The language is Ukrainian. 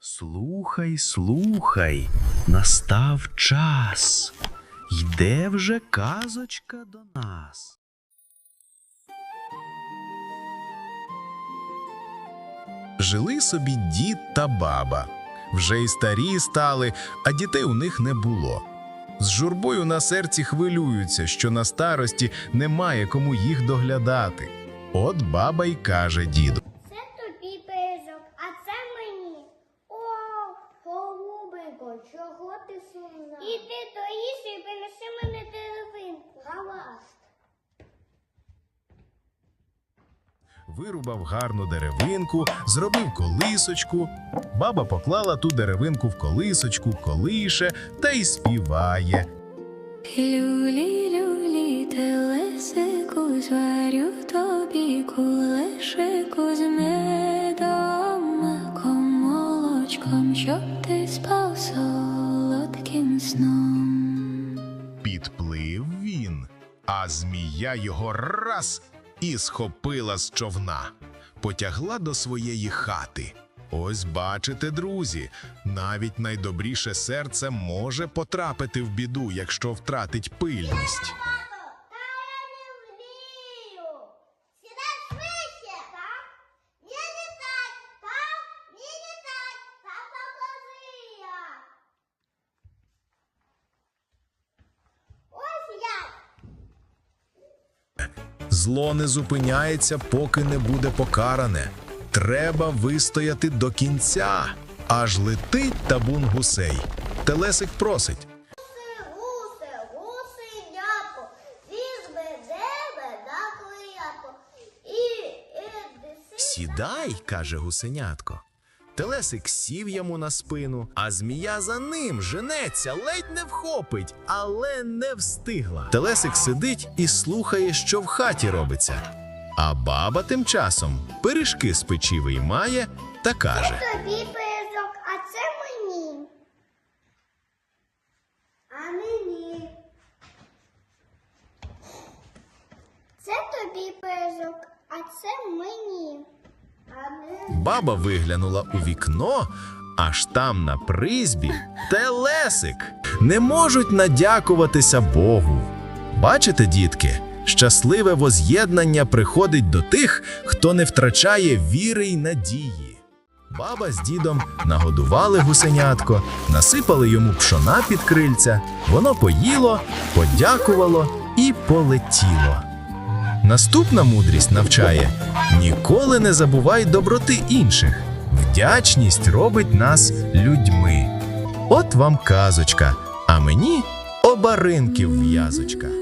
Слухай, слухай, настав час. Йде вже казочка до нас. Жили собі дід та баба. Вже й старі стали, а дітей у них не було. З журбою на серці хвилюються, що на старості немає кому їх доглядати. От баба й каже діду. Це тобі пиріжок, а це мені. О, голубико, чого ти сумна? Іди до їжі і принеси мене деревинку. Вирубав гарну деревинку, зробив колисочку. Баба поклала ту деревинку в колисочку, колише та й співає. Люлі, люлі, телесику, зварю тобі кулешику з медом, маком, молочком, щоб ти спав солодким сном. Підплив він, а змія його раз і схопила з човна, потягла до своєї хати. Ось бачите, друзі, навіть найдобріше серце може потрапити в біду, якщо втратить пильність. Зло не зупиняється, поки не буде покаране. Треба вистояти до кінця. Аж летить табун гусей. Телесик просить. Сідай, каже гусенятко. Телесик сів йому на спину, а змія за ним женеться, ледь не вхопить, але не встигла. Телесик сидить і слухає, що в хаті робиться. А баба тим часом пиріжки з печі виймає та каже: тобі пиріжок, а це мені. А мені. Це тобі пиріжок, а це мені. Баба виглянула у вікно, аж там на призбі телесик. Не можуть надякуватися Богу. Бачите, дітки, щасливе воз'єднання приходить до тих, хто не втрачає віри й надії. Баба з дідом нагодували гусенятко, насипали йому пшона під крильця, воно поїло, подякувало і полетіло. Наступна мудрість навчає: ніколи не забувай доброти інших. Вдячність робить нас людьми. От вам казочка, а мені обаринків в'язочка.